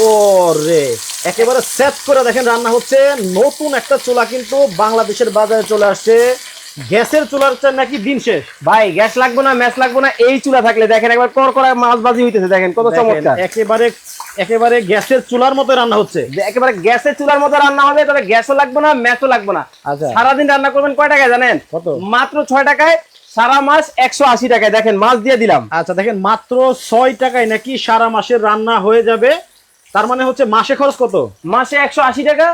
ও রে একেবারে সেট করে দেখেন রান্না হচ্ছে। নতুন একটা চুলা কিন্তু বাংলাদেশের বাজারে চলে আসছে। গ্যাসের চুলার নাকি দিন শেষ? ভাই গ্যাস লাগবে না ম্যাচ লাগবে না এই চুলা থাকলে দেখেন একবার কর করা মাছ বাজি হইতেছে দেখেন কত চমৎকার। একেবারে একেবারে গ্যাসের চুলার মতো রান্না হচ্ছে। একেবারে গ্যাসের চুলার মতো রান্না হবে তবে গ্যাসও লাগবে না ম্যাচও লাগবে না। আচ্ছা। সারাদিন রান্না করবেন কয় টাকায় জানেন? কত? মাত্র ছয় টাকায় সারা মাস একশো আশি টাকায় দেখেন মাছ দিয়ে দিলাম। আচ্ছা দেখেন মাত্র ছয় টাকায় নাকি সারা মাসের রান্না হয়ে যাবে। তার মানে হচ্ছে মাসে খরচ কত? মাসে একশো আশি টাকা।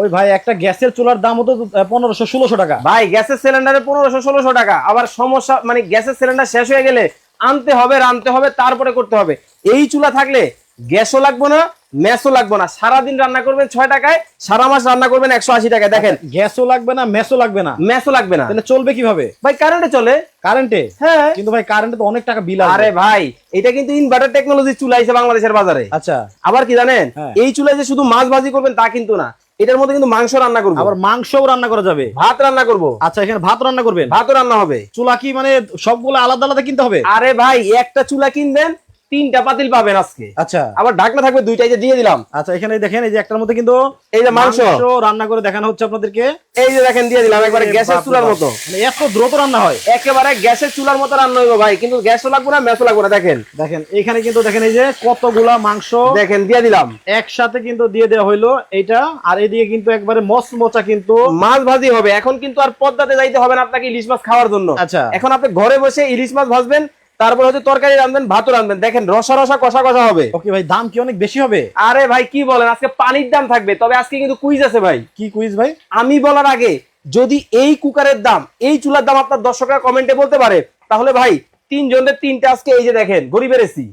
ওই ভাই একটা গ্যাসের চুলার দাম হতো পনেরোশো ষোলোশো টাকা। ভাই গ্যাসের সিলিন্ডারে পনেরোশো ষোলোশো টাকা। আবার সমস্যা মানে গ্যাসের সিলিন্ডার শেষ হয়ে গেলে আনতে হবে রানতে হবে তারপরে করতে হবে। এই চুলা থাকলে গ্যাসও লাগবে না ম্যাসও লাগবে না। সারাদিন রান্না করবেন ছয় টাকায় সারা মাস রান্না করবেন একশো আশি টাকায়। দেখেন গ্যাসও লাগবে না মেসও লাগবে না। ম্যাসও লাগবে না। তাহলে চলবে কীভাবে? ভাই কারেন্টে চলে। কারেন্টে হ্যাঁ। কিন্তু ভাই কারেন্টে তো অনেক টাকা বিল আরে ভাই এটা কিন্তু ইনভার্টার টেকনোলজি চুলা আছে বাংলাদেশের বাজারে। আচ্ছা। আবার কি জানেন? হ্যাঁ। এই চুলায় যে শুধু মাছ ভাজি করবেন তা কিন্তু না। এটার মধ্যে কিন্তু মাংস রান্না করব। আবার মাংসও রান্না করা যাবে। ভাত রান্না করব। আচ্ছা এখানে ভাত রান্না করবেন? ভাতও রান্না হবে। চুলা কি মানে সবগুলো আলাদা আলাদা কিনতে হবে? আরে ভাই একটা চুলা কিনবেন তিনটা পাতিল পাবেন আজকে। আচ্ছা। আবার ঢাকনা থাকবে দুইটাই যে দিয়ে দিলাম। আচ্ছা এখানে দেখেন এই যে একটার মধ্যে কিন্তু এই যে মাংস। রান্না করে দেখানো হচ্ছে আপনাদেরকে। এই যে দেখেন দিয়ে দিলাম একবারে গ্যাসের চুলার মতো। মানে এত দ্রুত রান্না হয়। একেবারে গ্যাসের চুলার মতো রান্না হইব ভাই কিন্তু গ্যাসও লাগবে না ম্যাসও লাগবে না দেখেন। দেখেন এখানে কিন্তু দেখেন এই যে কতগুলা মাংস দেখেন দিয়ে দিলাম। একসাথে কিন্তু দিয়ে দেওয়া হইল এইটা। আর এদিকে কিন্তু একবারে মস্ত মোচা কিন্তু মাছ ভাজি হবে। এখন কিন্তু আর পদ্মাতে যাইতে হবে না আপনাকে ইলিশ মাছ খাওয়ার জন্য। আচ্ছা। এখন আপনি ঘরে বসে ইলিশ মাছ ভাজবেন তারপর হচ্ছে তরকারি রাঁধবেন ভাতও রাঁধবেন। দেখেন রসা রসা কষা কষা হবে। ওকে ভাই দাম কি অনেক বেশি হবে? আরে ভাই কি বলেন আজকে পানির দাম থাকবে তবে আজকে কিন্তু কুইজ আছে ভাই। কি কুইজ ভাই? আমি বলার আগে যদি এই কুকারের দাম এই চুলার দাম আপনার দর্শকরা কমেন্টে বলতে পারে তাহলে ভাই তিনজনের তিনটা আজকে এই যে দেখেন গরিবের এসি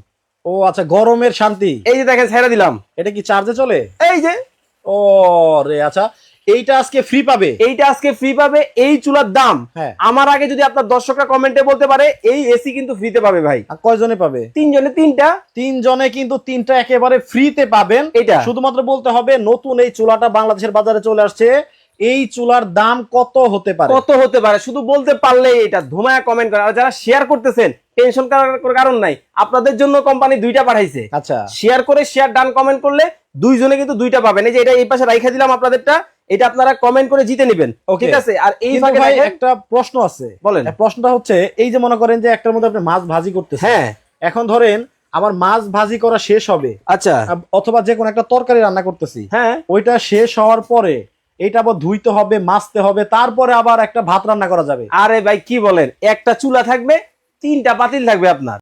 ও আচ্ছা গরমের শান্তি। এই যে দেখেন ছেড়ে দিলাম। এটা কি চার্জে চলে? এই যে। ও রে আচ্ছা। এইটা আজকে ফ্রি পাবে। এইটা আজকে ফ্রি পাবে এই চুলার দাম। হ্যাঁ। আমার আগে যদি আপনার দর্শকরা কমেন্টে বলতে পারে এই এসি কিন্তু ফ্রিতে পাবে ভাই। কয়জনে পাবে? তিনজনে তিনটা। তিনজনে কিন্তু তিনটা একেবারে ফ্রিতে পাবেন। এটা। শুধুমাত্র বলতে হবে নতুন এই চুলাটা বাংলাদেশের বাজারে চলে আসছে। এই চুলার দাম কত হতে পারে? কত হতে পারে? শুধু বলতে পারলে এটা ধুমায়া কমেন্ট করে। আর যারা শেয়ার করতেছেন টেনশন করার কারণ নাই। আপনাদের জন্য কোম্পানি দুইটা পাঠাইছে। আচ্ছা। শেয়ার করে শেয়ার ডান কমেন্ট করলে দুইজনে কিন্তু দুইটা পাবেন। এই যে এটা এই পাশে রাইখা দিলাম আপনাদেরটা। এটা আপনারা কমেন্ট করে জিতে নেবেন। ঠিক আছে? আর এই ভাই একটা প্রশ্ন আছে। বলেন। প্রশ্নটা হচ্ছে এই যে মনে করেন যে একটার মধ্যে আপনি মাছ ভাজি করতেছেন। হ্যাঁ। এখন ধরেন আমার মাছ ভাজি করা শেষ হবে। আচ্ছা। অথবা যে কোনো একটা তরকারি রান্না করতেছি। হ্যাঁ। ওইটা শেষ হওয়ার পরে এটা আবার ধুইতে হবে মাছতে হবে তারপরে আবার একটা ভাত রান্না করা যাবে। আরে ভাই কি বলেন? একটা চুলা থাকবে তিনটা পাতিল থাকবে আপনার।